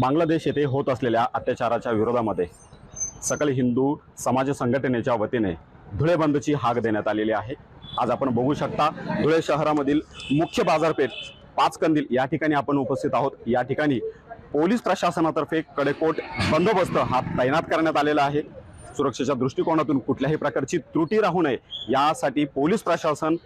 बांगलादेश येथे होत असलेल्या अत्याचाराच्या विरोधामध्ये सकल हिंदू समाज संघटनेच्या वतीने धुळे बंदची हाक देण्यात आलेली आहे. आज आपण बघू शकता धुळे शहरामधील मुख्य बाजारपेठ पाच कंदील या ठिकाणी आपण उपस्थित आहोत. या ठिकाणी पोलीस प्रशासनातर्फे कडेकोट बंदोबस्त हा तैनात करण्यात आलेला आहे. सुरक्षेच्या दृष्टिकोनातून कुठल्याही प्रकारची त्रुटी राहू नये यासाठी पोलीस प्रशासन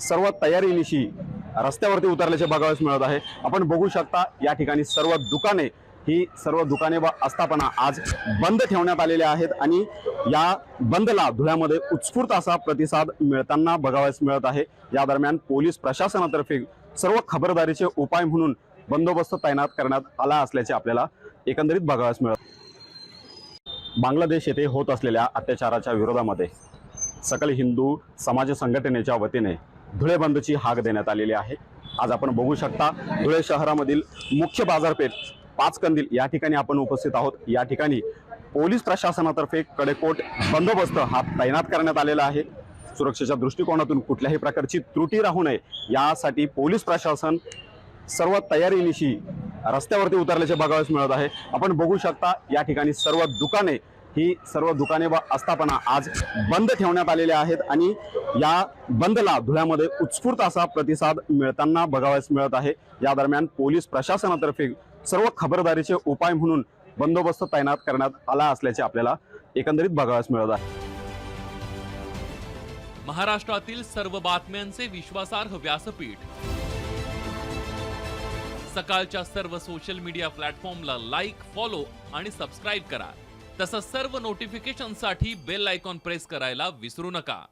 सर्व तयारीनिशी रस्त्यावरती उतरल्याचे बघावयास मिळत आहे. आपण बघू शकता या ठिकाणी सर्व दुकाने ही सर्व दुकाने व आस्थापना आज बंद ठेवण्यात आलेल्या आहेत आणि या बंदला धुळ्यामध्ये उत्स्फूर्त असा प्रतिसाद मिळताना बघावयास मिळत आहे. या दरम्यान पोलीस प्रशासनातर्फे सर्व खबरदारीचे उपाय म्हणून बंदोबस्त तैनात करण्यात आला असल्याचे आपल्याला एकंदरीत बघावयास मिळत. बांगलादेश येथे होत असलेल्या अत्याचाराच्या विरोधामध्ये सकल हिंदू समाज संघटनेच्या वतीने धुळे बंदची हाक देण्यात आलेली आहे. आज आपण बघू शकता धुळे शहरामधील मुख्य बाजारपेठ पाच कंदील या ठिकाणी आपण उपस्थित आहोत. या ठिकाणी पोलीस प्रशासनातर्फे कडेकोट बंदोबस्त हा तैनात करण्यात आलेला आहे. सुरक्षेच्या दृष्टिकोनातून कुठल्याही प्रकारची त्रुटी राहू नये यासाठी पोलीस प्रशासन सर्व तयारीनिशी रस्त्यावरती उतरल्याचे बघावयास मिळत आहे. आपण बघू शकता या ठिकाणी सर्व दुकाने ही सर्व दुकाने व आस्थापना आज बंद ठेवण्यात आलेल्या आहेत आणि या बंदला धुळ्यामध्ये उत्स्फूर्त असा प्रतिसाद मिळताना बघावयास मिळत आहे. या दरम्यान पोलीस प्रशासनातर्फे सर्व खबरदारीचे उपाय म्हणून बंदोबस्त तैनात करण्यात आला असल्याचे आपल्याला एकंदरीत बघावयास मिळत आहे. महाराष्ट्रातील सर्व बातम्यांचे विश्वासार्ह व्यासपीठ. सकाळच्या सर्व सोशल मीडिया प्लॅटफॉर्मला लाईक फॉलो आणि सबस्क्राईब करा. तसंच सर्व नोटिफिकेशनसाठी बेल आयकॉन प्रेस करायला विसरू नका.